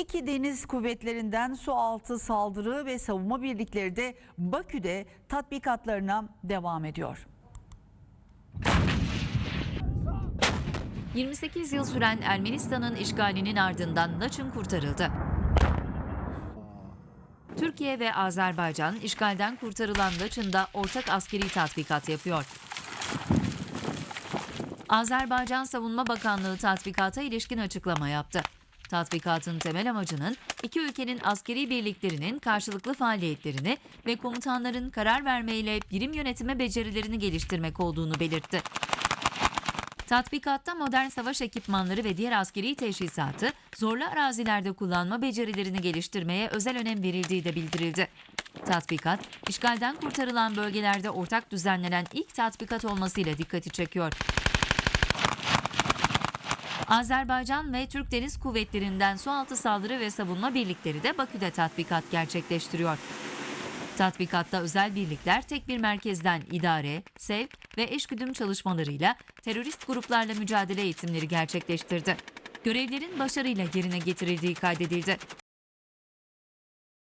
İki deniz kuvvetlerinden su altı saldırı ve savunma birlikleri de Bakü'de tatbikatlarına devam ediyor. 28 yıl süren Ermenistan'ın işgalinin ardından Laçın kurtarıldı. Türkiye ve Azerbaycan işgalden kurtarılan Laçın'da ortak askeri tatbikat yapıyor. Azerbaycan Savunma Bakanlığı tatbikata ilişkin açıklama yaptı. Tatbikatın temel amacının iki ülkenin askeri birliklerinin karşılıklı faaliyetlerini ve komutanların karar vermeyle birim yönetime becerilerini geliştirmek olduğunu belirtti. Tatbikatta modern savaş ekipmanları ve diğer askeri teşhisatı zorlu arazilerde kullanma becerilerini geliştirmeye özel önem verildiği de bildirildi. Tatbikat, işgalden kurtarılan bölgelerde ortak düzenlenen ilk tatbikat olmasıyla dikkati çekiyor. Azerbaycan ve Türk Deniz Kuvvetleri'nden sualtı saldırı ve savunma birlikleri de Bakü'de tatbikat gerçekleştiriyor. Tatbikatta özel birlikler tek bir merkezden idare, sevk ve eşgüdüm çalışmalarıyla terörist gruplarla mücadele eğitimleri gerçekleştirdi. Görevlerin başarıyla yerine getirildiği kaydedildi.